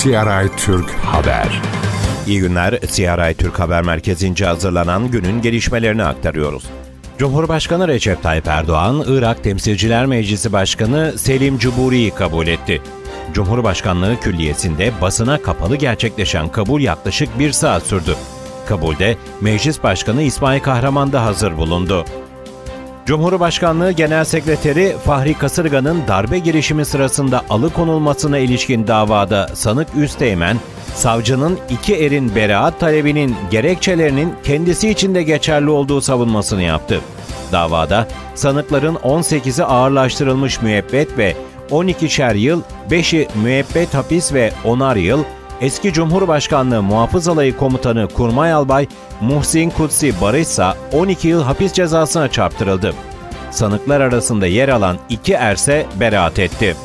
CRI Türk Haber. İyi günler. CRI Türk Haber Merkezi'nce hazırlanan günün gelişmelerini aktarıyoruz. Cumhurbaşkanı Recep Tayyip Erdoğan, Irak Temsilciler Meclisi Başkanı Selim Cuburi'yi kabul etti. Cumhurbaşkanlığı Külliyesi'nde basına kapalı gerçekleşen kabul yaklaşık bir saat sürdü. Kabulde Meclis Başkanı İsmail Kahraman da hazır bulundu. Cumhurbaşkanlığı Genel Sekreteri Fahri Kasırga'nın darbe girişimi sırasında alıkonulmasına ilişkin davada sanık Üsteğmen, savcının iki erin beraat talebinin gerekçelerinin kendisi için de geçerli olduğu savunmasını yaptı. Davada sanıkların 18'i ağırlaştırılmış müebbet ve 12'şer yıl, 5'i müebbet hapis ve 10'ar yıl, eski Cumhurbaşkanlığı Muhafız Alayı Komutanı Kurmay Albay Muhsin Kutsi Barışsa 12 yıl hapis cezasına çarptırıldı. Sanıklar arasında yer alan iki erse beraat etti.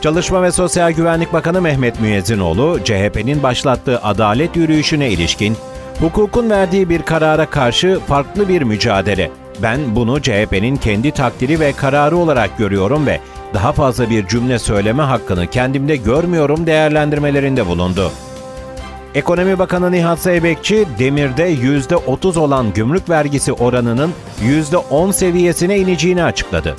Çalışma ve Sosyal Güvenlik Bakanı Mehmet Müezzinoğlu, CHP'nin başlattığı adalet yürüyüşüne ilişkin, hukukun verdiği bir karara karşı farklı bir mücadele. Ben bunu CHP'nin kendi takdiri ve kararı olarak görüyorum ve daha fazla bir cümle söyleme hakkını kendimde görmüyorum değerlendirmelerinde bulundu. Ekonomi Bakanı Nihat Zeybekçi, demirde %30 olan gümrük vergisi oranının %10 seviyesine ineceğini açıkladı.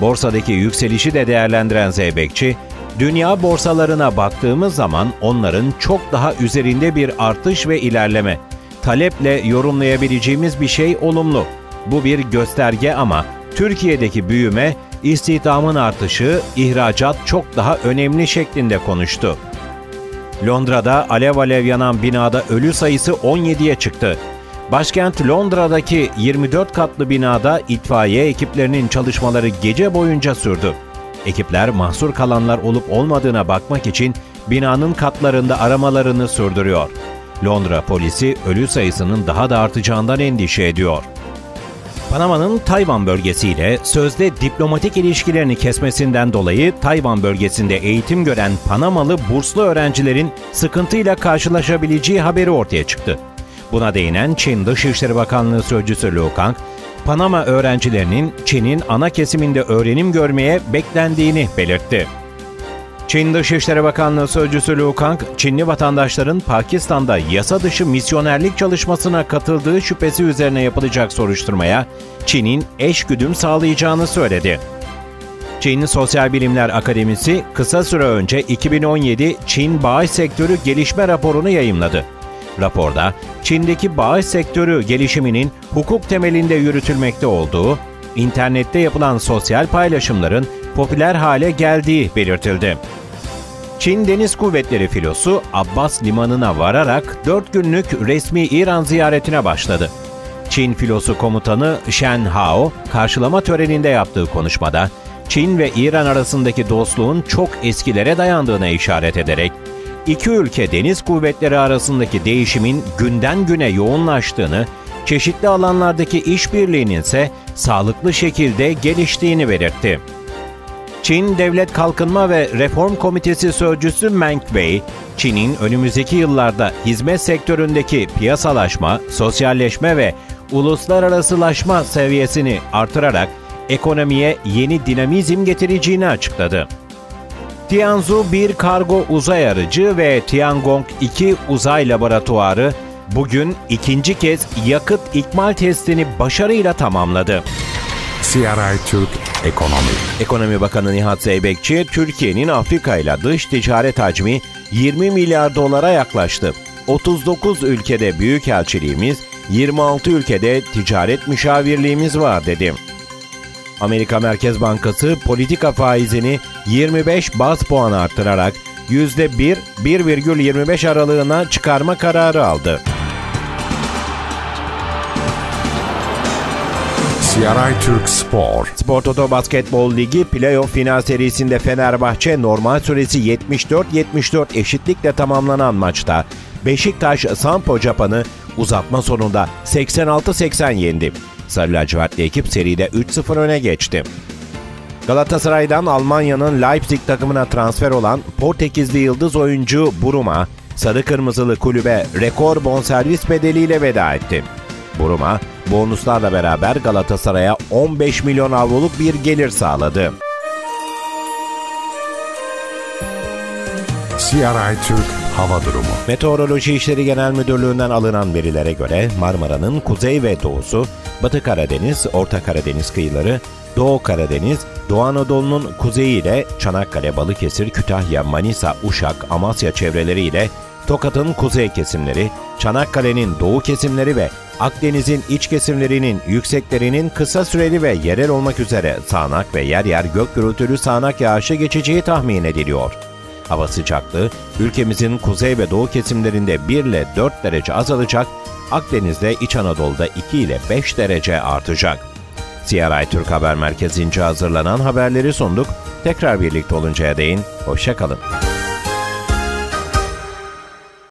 Borsadaki yükselişi de değerlendiren Zeybekçi, dünya borsalarına baktığımız zaman onların çok daha üzerinde bir artış ve ilerleme. Taleple yorumlayabileceğimiz bir şey olumlu. Bu bir gösterge ama Türkiye'deki büyüme, istihdamın artışı, ihracat çok daha önemli şeklinde konuştu. Londra'da alev alev yanan binada ölü sayısı 17'ye çıktı. Başkent Londra'daki 24 katlı binada itfaiye ekiplerinin çalışmaları gece boyunca sürdü. Ekipler mahsur kalanlar olup olmadığına bakmak için binanın katlarında aramalarını sürdürüyor. Londra polisi ölü sayısının daha da artacağından endişe ediyor. Panama'nın Tayvan bölgesiyle sözde diplomatik ilişkilerini kesmesinden dolayı Tayvan bölgesinde eğitim gören Panamalı burslu öğrencilerin sıkıntıyla karşılaşabileceği haberi ortaya çıktı. Buna değinen Çin Dışişleri Bakanlığı Sözcüsü Liu Kang, Panama öğrencilerinin Çin'in ana kesiminde öğrenim görmeye beklendiğini belirtti. Çin Dışişleri Bakanlığı Sözcüsü Liu Kang, Çinli vatandaşların Pakistan'da yasa dışı misyonerlik çalışmasına katıldığı şüphesi üzerine yapılacak soruşturmaya Çin'in eşgüdüm sağlayacağını söyledi. Çin Sosyal Bilimler Akademisi kısa süre önce 2017 Çin bağış sektörü gelişme raporunu yayımladı. Raporda Çin'deki bağış sektörü gelişiminin hukuk temelinde yürütülmekte olduğu, internette yapılan sosyal paylaşımların popüler hale geldiği belirtildi. Çin Deniz Kuvvetleri filosu Abbas Limanı'na vararak 4 günlük resmi İran ziyaretine başladı. Çin filosu komutanı Shen Hao, karşılama töreninde yaptığı konuşmada, Çin ve İran arasındaki dostluğun çok eskilere dayandığına işaret ederek, iki ülke deniz kuvvetleri arasındaki değişimin günden güne yoğunlaştığını, çeşitli alanlardaki işbirliğinin ise sağlıklı şekilde geliştiğini belirtti. Çin Devlet Kalkınma ve Reform Komitesi Sözcüsü Meng Wei, Çin'in önümüzdeki yıllarda hizmet sektöründeki piyasalaşma, sosyalleşme ve uluslararasılaşma seviyesini artırarak ekonomiye yeni dinamizm getireceğini açıkladı. Tianzhu 1 kargo uzay aracı ve Tiangong 2 uzay laboratuvarı bugün ikinci kez yakıt ikmal testini başarıyla tamamladı. CRI Türk Ekonomi Ekonomi Bakanı Nihat Zeybekçi, Türkiye'nin Afrika ile dış ticaret hacmi 20 milyar dolara yaklaştı. 39 ülkede büyükelçiliğimiz, 26 ülkede ticaret müşavirliğimiz var dedi. Amerika Merkez Bankası politika faizini 25 bas puan arttırarak %1, 1,25 aralığına çıkarma kararı aldı. CRI Türk Spor Spor Toto Basketbol Ligi playoff final serisinde Fenerbahçe normal süresi 74-74 eşitlikle tamamlanan maçta Beşiktaş Sampo Japan'ı uzatma sonunda 86-80 yendi. Sarı lacivertli ekip seride 3-0 öne geçti. Galatasaray'dan Almanya'nın Leipzig takımına transfer olan Portekizli yıldız oyuncu Buruma, sarı kırmızılı kulübe rekor bonservis bedeliyle veda etti. Buruma, bonuslarla beraber Galatasaray'a 15 milyon avroluk bir gelir sağladı. CRI Türk Hava Durumu Meteoroloji İşleri Genel Müdürlüğü'nden alınan verilere göre Marmara'nın kuzey ve doğusu, Batı Karadeniz, Orta Karadeniz kıyıları, Doğu Karadeniz, Doğu Anadolu'nun kuzeyi ile Çanakkale, Balıkesir, Kütahya, Manisa, Uşak, Amasya çevreleri ile Tokat'ın kuzey kesimleri, Çanakkale'nin doğu kesimleri ve Akdeniz'in iç kesimlerinin yükseklerinin kısa süreli ve yerel olmak üzere sağanak ve yer yer gök gürültülü sağanak yağışı geçeceği tahmin ediliyor. Hava sıcaklığı ülkemizin kuzey ve doğu kesimlerinde 1 ile 4 derece azalacak, Akdeniz'de İç Anadolu'da 2 ile 5 derece artacak. CRI Türk Haber Merkezi'nce hazırlanan haberleri sunduk. Tekrar birlikte oluncaya değin, hoşçakalın.